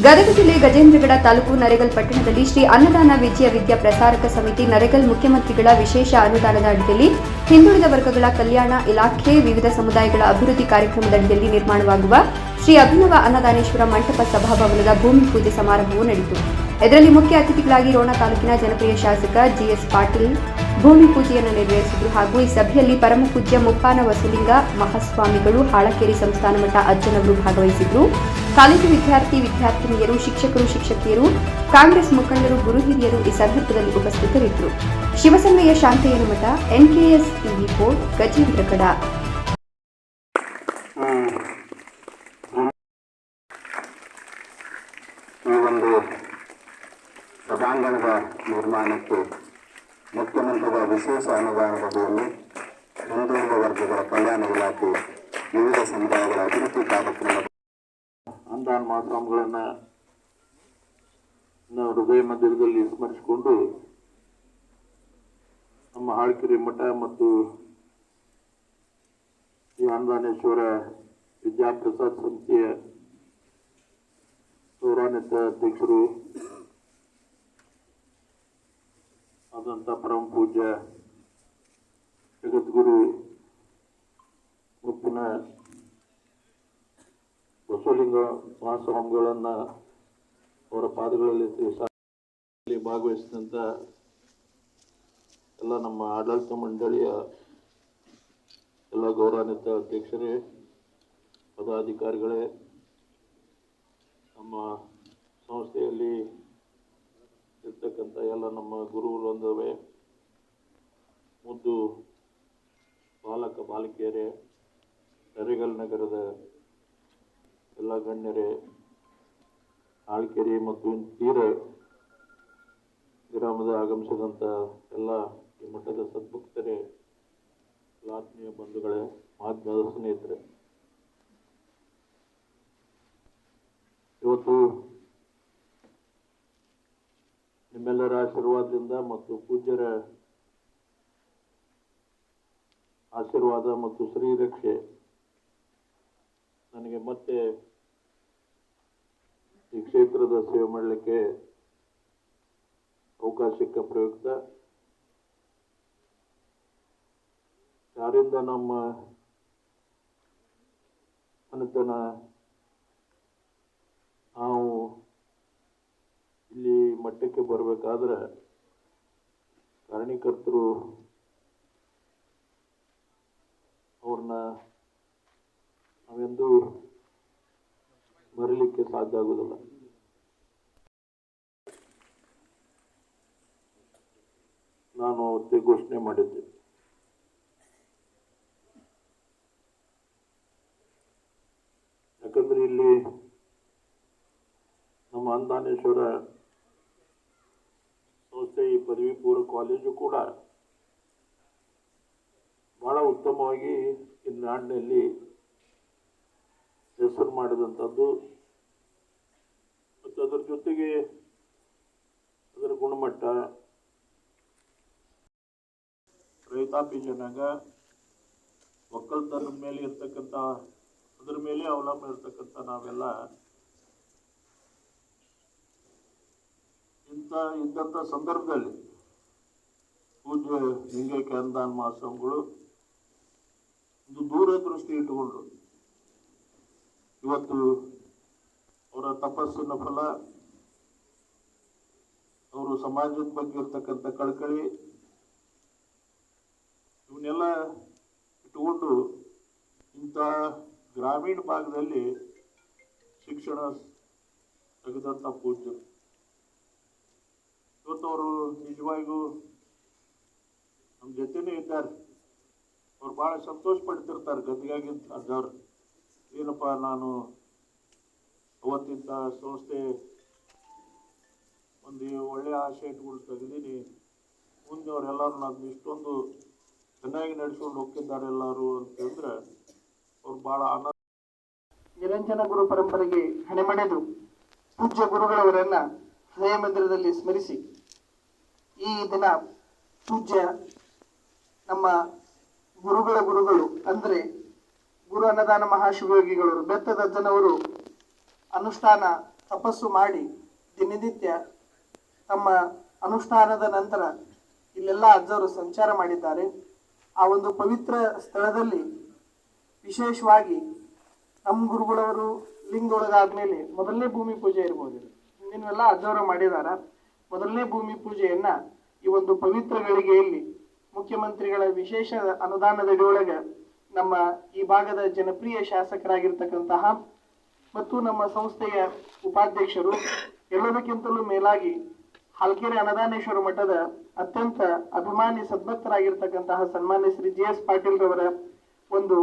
ಗದಗ ಜಿಲ್ಲೆ ಗಜೇಂದ್ರಗಡ ತಾಲೂಕು ನರೇಗಲ್ ಪಟ್ಟಣದಲ್ಲಿ ಶ್ರೀ ಅನ್ನದಾನ ವಿಜಯ ವಿದ್ಯಾ ಪ್ರಸಾರಕ ಸಮಿತಿ ನರೇಗಲ್ ಮುಖ್ಯಮಂತ್ರಿಗಳ ವಿಶೇಷ ಅನುದಾನದ ಅಡಿಯಲ್ಲಿ ಹಿಂದುಳಿದ ವರ್ಗಗಳ ಕಲ್ಯಾಣ ಇಲಾಖೆ ವಿವಿಧ ಸಮುದಾಯಗಳ ಅಭಿವೃದ್ಧಿ ಕಾರ್ಯಕ್ರಮದ ಅಡಿಯಲ್ಲಿ ನಿರ್ಮಾಣವಾಗುವ ಶ್ರೀ ಅಭಿನವ ಅನ್ನದಾನೇಶ್ವರ ಮಂಟಪ ಸಭಾಭವನದ ಭೂಮಿ ಪೂಜೆ ಸಮಾರಂಭವು ನಡೆಯಿತು ಇದರಲ್ಲಿ ಮುಖ್ಯ ಅತಿಥಿಗಳಾಗಿ ರೋಣ ತಾಲೂಕಿನ ಜನಪ್ರಿಯ ಶಾಸಕ ಜಿಎಸ್ ಪಾಟೀಲ್ ಭೂಮಿ ಪೂಜೆಯನ್ನು ನೆರವೇರಿಸಿದರು. ಹಾಗೂ ಈ ಸಭೆಯಲ್ಲಿ ಪರಮ ಪೂಜ್ಯ ಮುಪ್ಪಾನ ವಸುಲಿಂಗ ಮಹಾಸ್ವಾಮಿಗಳು ಹಾಳಕೇರಿ ಸಂಸ್ಥಾನ ಮಠ ಅಜ್ಜನವರು ಭಾಗವಹಿಸಿದ್ರು. ಕಾಲೇಜು ವಿದ್ಯಾರ್ಥಿ ವಿದ್ಯಾರ್ಥಿನಿಯರು, ಶಿಕ್ಷಕರು, ಶಿಕ್ಷಕಿಯರು, ಕಾಂಗ್ರೆಸ್ ಮುಖಂಡರು, ಗುರು ಹಿರಿಯರು ಈ ಸಂದರ್ಭದಲ್ಲಿ ಉಪಸ್ಥಿತರಿದ್ದರು. ಶಿವಸಂಗಯ್ಯ ಶಾಂತಯ್ಯನ ಮಠ, ಎನ್ಕೆಎಸ್ ಟಿವಿ ಬೋರ್ಡ್ ಗಜೇಂದ್ರಗಡ ಈ ಒಂದು ಸಭಾಂಗಣದ ನಿರ್ಮಾಣಕ್ಕೆ ಮುಖ್ಯಮಂತ್ರಿಗಳ ವಿಶೇಷ ಅನುದಾನದಲ್ಲಿ ಹಿಂದುಳಿದ ವರ್ಗಗಳ ಕಲ್ಯಾಣ ಇಲಾಖೆ, ವಿವಿಧ ಸಮುದಾಯಗಳ ಅಭಿವೃದ್ಧಿ ಕಾರ್ಯಕ್ರಮ ಅನುದಾನ ಮಹಾಸ್ವಾಮಿಗಳನ್ನ ನಾವು ಹೃದಯ ಮಂದಿರದಲ್ಲಿ ಸ್ಮರಿಸಿಕೊಂಡು ನಮ್ಮ ಹಾಳಕೆರೆ ಮಠ ಮತ್ತು ಈ ಅನುದಾನೇಶ್ವರ ವಿದ್ಯಾಪ್ರಸಾದ್ ಸಂಸ್ಥೆಯ ಗೌರವಾನ್ವಿತ ಅಧ್ಯಕ್ಷರು ಆದಂಥ ಪೂಜ್ಯ ಜಗದ್ಗುರು ಮುಪ್ಪಿನ ಬಸವಲಿಂಗ ಮಹಾಸ್ವಾಮಿಗಳನ್ನ ಅವರ ಪಾದಗಳಲ್ಲಿ ಶ್ರೀ ಭಾಗವಹಿಸಿದಂಥ ಎಲ್ಲ ನಮ್ಮ ಆಡಳಿತ ಮಂಡಳಿಯ ಎಲ್ಲ ಗೌರವಾನ್ವಿತ ಅಧ್ಯಕ್ಷರೇ, ಪದಾಧಿಕಾರಿಗಳೇ, ನಮ್ಮ ಸಂಸ್ಥೆಯಲ್ಲಿ ಇರ್ತಕ್ಕಂಥ ಎಲ್ಲ ನಮ್ಮ ಗುರುಗಳೊಂದವೇ ಮುದ್ದು ಬಾಲಕ, ಬಾಲಕಿಯರೇ ಕರಿಗಲ್ ನಗರದ ಎಲ್ಲ ಗಣ್ಯರೇ ಆಳ್ಕೆರೆ ಮತ್ತು ತೀರ ಗ್ರಾಮದ ಆಗಮಿಸಿದಂಥ ಎಲ್ಲ ಈ ಮಠದ ಸದ್ಭಕ್ತರೇ ಆತ್ಮೀಯ ಬಂಧುಗಳೇ ಆತ್ಮೀಯ ಸ್ನೇಹಿತರೆ ಇವತ್ತು ನಿಮ್ಮೆಲ್ಲರ ಆಶೀರ್ವಾದದಿಂದ ಮತ್ತು ಪೂಜ್ಯರ ಆಶೀರ್ವಾದ ಮತ್ತು ಶ್ರೀರಕ್ಷೆ ನನಗೆ ಮತ್ತೆ ಈ ಕ್ಷೇತ್ರದ ಸೇವೆ ಮಾಡಲಿಕ್ಕೆ ಅವಕಾಶಕ್ಕ ಪ್ರಯುಕ್ತ. ಯಾರಿಂದ ನಮ್ಮ ಮನೆತನ ನಾವು ಇಲ್ಲಿ ಮಟ್ಟಕ್ಕೆ ಬರಬೇಕಾದ್ರೆ ಕಾರಣೀಕರ್ತರು ಅವ್ರನ್ನ ನಾವೆಂದು ಮರಿಲಿಕ್ಕೆ ಸಾಧ್ಯ ಆಗುವುದಿಲ್ಲ. ನಾನು ಅವತ್ತೇ ಘೋಷಣೆ ಮಾಡಿದ್ದೆ. ಯಾಕಂದ್ರೆ ಇಲ್ಲಿ ನಮ್ಮ ಅಂದಾನೇಶ್ವರ ಪದವಿ ಪೂರ್ವ ಕಾಲೇಜು ಕೂಡ ಬಹಳ ಉತ್ತಮವಾಗಿ ಈ ನಾಡಿನಲ್ಲಿ ಹೆಸರು ಮಾಡಿದಂಥದ್ದು. ಮತ್ತು ಅದರ ಜೊತೆಗೆ ಅದರ ಗುಣಮಟ್ಟ ರೈತಾಪಿ ಜನಾಂಗ ಒಕ್ಕಲ್ತನದ ಮೇಲೆ ಇರ್ತಕ್ಕಂಥ, ಅದರ ಮೇಲೆ ಅವಲಂಬ ಇರ್ತಕ್ಕಂಥ ನಾವೆಲ್ಲ ಇಂಥ ಇದ್ದಂಥ ಸಂದರ್ಭದಲ್ಲಿ ಪೂಜ್ಯ ಲಿಂಗೈಕ್ಯ ಅನುದಾನ ಮಹಾಸ್ವಾಮಿಗಳು ಒಂದು ದೂರದೃಷ್ಟಿ ಇಟ್ಟುಕೊಂಡು ಇವತ್ತು ಅವರ ತಪಸ್ಸಿನ ಫಲ, ಅವರು ಸಮಾಜದ ಬಗ್ಗೆ ಇರ್ತಕ್ಕಂಥ ಕಳಕಳಿ, ಇವನ್ನೆಲ್ಲ ಇಟ್ಟುಕೊಂಡು ಇಂಥ ಗ್ರಾಮೀಣ ಭಾಗದಲ್ಲಿ ಶಿಕ್ಷಣ ತೆಗೆದಂಥ ಪೂಜ್ಯರು ಇವತ್ತು ಅವರು ನಿಜವಾಗಿಯೂ ನಮ್ಮ ಜೊತೆನೇ ಇದ್ದಾರೆ. ಅವ್ರು ಭಾಳ ಸಂತೋಷ ಪಡ್ತಿರ್ತಾರೆ ಗದ್ದಿಗಾಗಿ ಅಂದವ್ರು. ಏನಪ್ಪ ನಾನು ಅವತ್ತಿಂತ ಸಂಸ್ಥೆ ಒಂದು ಒಳ್ಳೆಯ ಆಶೆ ಇಟ್ಕೊಂಡು ತೆಗೆದೀನಿ ಮುಂದೆ ಅವರೆಲ್ಲರೂ ನಾನು ಇಷ್ಟೊಂದು ಚೆನ್ನಾಗಿ ನಡೆಸ್ಕೊಂಡು ಹೋಗ್ತಿದ್ದಾರೆ ಎಲ್ಲರೂ ಅಂತಂದ್ರೆ ಅವ್ರು ಭಾಳ ಆನಂದ ನಿರಂಜನ ಗುರು ಪರಂಪರೆಗೆ ಹಣೆಮಣೆದು ಪೂಜ್ಯ ಗುರುಗಳವರನ್ನ ಹೃದಯ ಮಂದಿರದಲ್ಲಿ ಸ್ಮರಿಸಿ. ಈ ದಿನ ಪೂಜ್ಯ ನಮ್ಮ ಗುರುಗಳ ಗುರುಗಳು, ಅಂದ್ರೆ ಗುರು ಅನ್ನದಾನ ಮಹಾಶಿವಯೋಗಿಗಳು, ಬೆತ್ತದ ಜನವರು ಅನುಷ್ಠಾನ ತಪಸ್ಸು ಮಾಡಿ ದಿನನಿತ್ಯ ತಮ್ಮ ಅನುಷ್ಠಾನದ ನಂತರ ಇಲ್ಲೆಲ್ಲ ಅಜ್ಜರು ಸಂಚಾರ ಮಾಡಿದ್ದಾರೆ. ಆ ಒಂದು ಪವಿತ್ರ ಸ್ಥಳದಲ್ಲಿ ವಿಶೇಷವಾಗಿ ನಮ್ಮ ಗುರುಗಳವರು ಲಿಂಗದೊಳಗಾದ್ಮೇಲೆ ಮೊದಲನೇ ಭೂಮಿ ಪೂಜೆ ಇರ್ಬೋದು. ಇನ್ನೆಲ್ಲ ಅಜ್ಜವರು ಮಾಡಿದಾರ. ಮೊದಲನೇ ಭೂಮಿ ಪೂಜೆಯನ್ನ ಈ ಒಂದು ಪವಿತ್ರ ಗಳಿಗೆಯಲ್ಲಿ ಮುಖ್ಯಮಂತ್ರಿಗಳ ವಿಶೇಷ ಅನುದಾನದಡಿಯೊಳಗೆ ನಮ್ಮ ಈ ಭಾಗದ ಜನಪ್ರಿಯ ಶಾಸಕರಾಗಿರ್ತಕ್ಕಂತಹ ಮತ್ತು ನಮ್ಮ ಸಂಸ್ಥೆಯ ಉಪಾಧ್ಯಕ್ಷರು ಎಲ್ಲದಕ್ಕಿಂತಲೂ ಮೇಲಾಗಿ ಹಾಲ್ಕೆರೆ ಅನದಾನೇಶ್ವರ ಮಠದ ಅತ್ಯಂತ ಅಭಿಮಾನಿ ಸದ್ಭಕ್ತರಾಗಿರ್ತಕ್ಕಂತಹ ಸನ್ಮಾನ್ಯ ಶ್ರೀ ಜಿ ಎಸ್ ಪಾಟೀಲ್ ರವರ ಒಂದು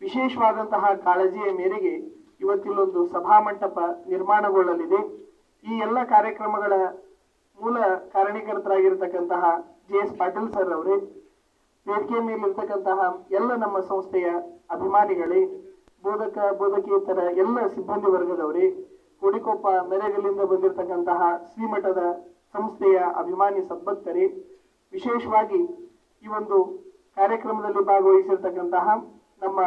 ವಿಶೇಷವಾದಂತಹ ಕಾಳಜಿಯ ಮೇರೆಗೆ ಇವತ್ತಿಲ್ಲೊಂದು ಸಭಾ ಮಂಟಪ ನಿರ್ಮಾಣಗೊಳ್ಳಲಿದೆ. ಈ ಎಲ್ಲ ಕಾರ್ಯಕ್ರಮಗಳ ಮೂಲ ಕಾರಣೀಕರ್ತರಾಗಿರ್ತಕ್ಕಂತಹ ಜೆ ಎಸ್ ಪಾಟೀಲ್ ಸರ್ ಅವರೇ ವೇದಿಕೆಯ ಮೇಲಿರ್ತಕ್ಕಂತಹ ಎಲ್ಲ ನಮ್ಮ ಸಂಸ್ಥೆಯ ಅಭಿಮಾನಿಗಳೇ, ಬೋಧಕ, ಬೋಧಕೇತರ ಎಲ್ಲ ಸಿಬ್ಬಂದಿ ವರ್ಗದವರೇ, ಕೋಡಿಕೊಪ್ಪ ಮೆರೆಗಲ್ಲಿಂದ ಬಂದಿರತಕ್ಕಂತಹ ಶ್ರೀಮಠದ ಸಂಸ್ಥೆಯ ಅಭಿಮಾನಿ ಸದ್ಭಕ್ತರೇ, ವಿಶೇಷವಾಗಿ ಈ ಒಂದು ಕಾರ್ಯಕ್ರಮದಲ್ಲಿ ಭಾಗವಹಿಸಿರ್ತಕ್ಕಂತಹ ನಮ್ಮ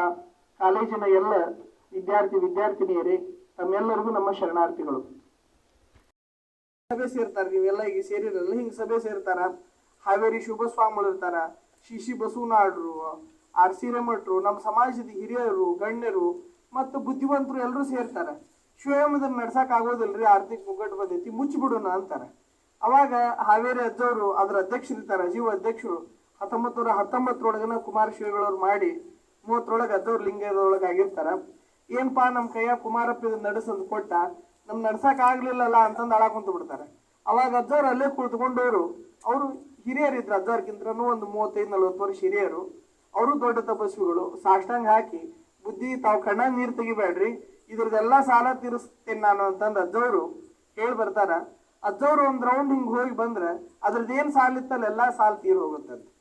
ಕಾಲೇಜಿನ ಎಲ್ಲ ವಿದ್ಯಾರ್ಥಿ, ವಿದ್ಯಾರ್ಥಿನಿಯರೇ, ತಮ್ಮೆಲ್ಲರಿಗೂ ನಮ್ಮ ಶರಣಾರ್ಥಿಗಳು. ಸಭೆ ಸೇರ್ತಾರ ನೀವೆಲ್ಲ ಈಗ ಸೇರಿರಲ್ಲ, ಹಿಂಗೆ ಸಭೆ ಸೇರ್ತಾರ. ಹಾವೇರಿ ಶುಭ ಸ್ವಾಮಿಗಳು ಇರ್ತಾರ ಶಿಶಿ ಬಸವನಾಡ್ರು, ಆರ್ ಸಿ ರೇಮಠರು ನಮ್ಮ ಸಮಾಜದ ಹಿರಿಯರು, ಗಣ್ಯರು ಮತ್ತು ಬುದ್ಧಿವಂತರು ಎಲ್ಲರೂ ಸೇರ್ತಾರ. ಶಿವಯಮದನ್ನ ನಡ್ಸಕ್ ಆಗೋದಿಲ್ರಿ, ಆರ್ಥಿಕ ಮುಗ್ಗಟ್ಟು ಬಂದೈತಿ ಮುಚ್ಚಿಬಿಡೋಣ ಅಂತಾರ. ಅವಾಗ ಹಾವೇರಿ ಅಜ್ಜವರು ಅದ್ರ ಅಧ್ಯಕ್ಷರಿರ್ತಾರ ಜೀವ ಅಧ್ಯಕ್ಷರು. ಹತ್ತೊಂಬತ್ತು ನೂರ ಹತ್ತೊಂಬತ್ತರೊಳಗನ ಕುಮಾರ ಶಿವಗಳವ್ರು ಮಾಡಿ ಮೂವತ್ತರೊಳಗೆ ಅಜ್ಜವ್ರ ಲಿಂಗದೊಳಗೆ ಆಗಿರ್ತಾರ ಏನ್ಪಾ ನಮ್ಮ ಕೈಯ ಕುಮಾರಪ್ಪ ಇದನ್ನ ನಡೆಸಂದು ಕೊಟ್ಟ ನಮ್ ನಡ್ಸಕ್ ಆಗ್ಲಿಲ್ಲಲ್ಲ ಅಂತಂದ್ ಅಳ ಕುಂತು ಬಿಡ್ತಾರೆ. ಅವಾಗ ಅಜ್ಜವ್ರು ಅಲ್ಲೇ ಕುಳಿತುಕೊಂಡವರು ಅವರು ಹಿರಿಯರಿದ್ರು ಅಜ್ಜವ್ರಕ್ಕಿಂತನೂ ಒಂದು ಮೂವತ್ತೈದು, ನಲ್ವತ್ತು ವರ್ಷ ಹಿರಿಯರು. ಅವರು ದೊಡ್ಡ ತಪಸ್ವಿಗಳು. ಸಾಷ್ಟಾಂಗ ಹಾಕಿ, ಬುದ್ಧಿ, ತಾವು ಕಣ್ಣಾಗ ನೀರು ತೆಗಿಬೇಡ್ರಿ, ಇದ್ರದ್ದೆಲ್ಲ ಸಾಲ ತೀರಿಸ್ತೇನೆ ನಾನು ಅಂತಂದು ಅಜ್ಜವ್ರು ಹೇಳಿ ಬರ್ತಾರ. ಅಜ್ಜವ್ರು ಒಂದು ರೌಂಡ್ ಹಿಂಗೆ ಹೋಗಿ ಬಂದ್ರೆ, ಅದ್ರದ್ದೇನು ಸಾಲ ಇತ್ತಲ್ಲ ಎಲ್ಲಾ ಸಾಲ ತೀರ್ ಹೋಗುತ್ತಂತೆ.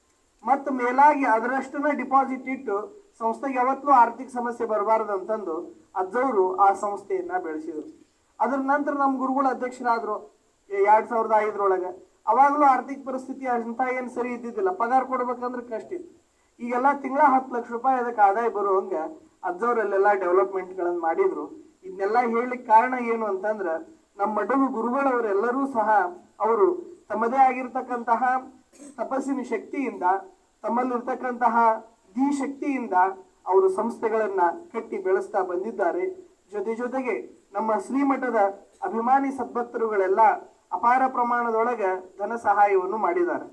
ಮತ್ತು ಮೇಲಾಗಿ ಅದರಷ್ಟನ್ನ ಡಿಪಾಸಿಟ್ ಇಟ್ಟು ಸಂಸ್ಥೆಗೆ ಯಾವತ್ತೂ ಆರ್ಥಿಕ ಸಮಸ್ಯೆ ಬರಬಾರದು ಅಂತಂದು ಅಜ್ಜವರು ಆ ಸಂಸ್ಥೆಯನ್ನ ಬೆಳೆಸಿದ್ರು. ಅದ್ರ ನಂತರ ನಮ್ಮ ಗುರುಗಳು ಅಧ್ಯಕ್ಷರಾದ್ರು ಎರಡ್ ಸಾವಿರದ ಐದರೊಳಗೆ. ಅವಾಗಲೂ ಆರ್ಥಿಕ ಪರಿಸ್ಥಿತಿ ಅಂತ ಏನ್ ಸರಿ ಇದ್ದಿದ್ದಿಲ್ಲ. ಪಗಾರ ಕೊಡ್ಬೇಕಂದ್ರೆ ಕಷ್ಟ ಇತ್ತು. ಈಗೆಲ್ಲ ತಿಂಗಳ ಹತ್ತು ಲಕ್ಷ ರೂಪಾಯಿ ಅದಕ್ಕೆ ಆದಾಯ ಬರುವಂಗ ಅಜ್ಜವ್ರಲ್ಲೆಲ್ಲ ಡೆವಲಪ್ಮೆಂಟ್ಗಳನ್ನ ಮಾಡಿದ್ರು. ಇದನ್ನೆಲ್ಲ ಹೇಳಲಿಕ್ಕೆ ಕಾರಣ ಏನು ಅಂತಂದ್ರೆ, ನಮ್ಮ ಮಡಗು ಗುರುಗಳವರೆಲ್ಲರೂ ಸಹ ಅವರು ತಮ್ಮದೇ ಆಗಿರ್ತಕ್ಕಂತಹ ತಪಸ್ಸಿನ ಶಕ್ತಿಯಿಂದ, ತಮ್ಮಲ್ಲಿರ್ತಕ್ಕಂತಹ ದಿ ಶಕ್ತಿಯಿಂದ ಅವರು ಸಂಸ್ಥೆಗಳನ್ನ ಕಟ್ಟಿ ಬೆಳೆಸ್ತಾ ಬಂದಿದ್ದಾರೆ. ಜೊತೆ ಜೊತೆಗೆ ನಮ್ಮ ಶ್ರೀಮಠದ ಅಭಿಮಾನಿ ಸದ್ಭಕ್ತರುಗಳೆಲ್ಲ ಅಪಾರ ಪ್ರಮಾಣದೊಳಗೆ ಧನ ಸಹಾಯವನ್ನು ಮಾಡಿದ್ದಾರೆ.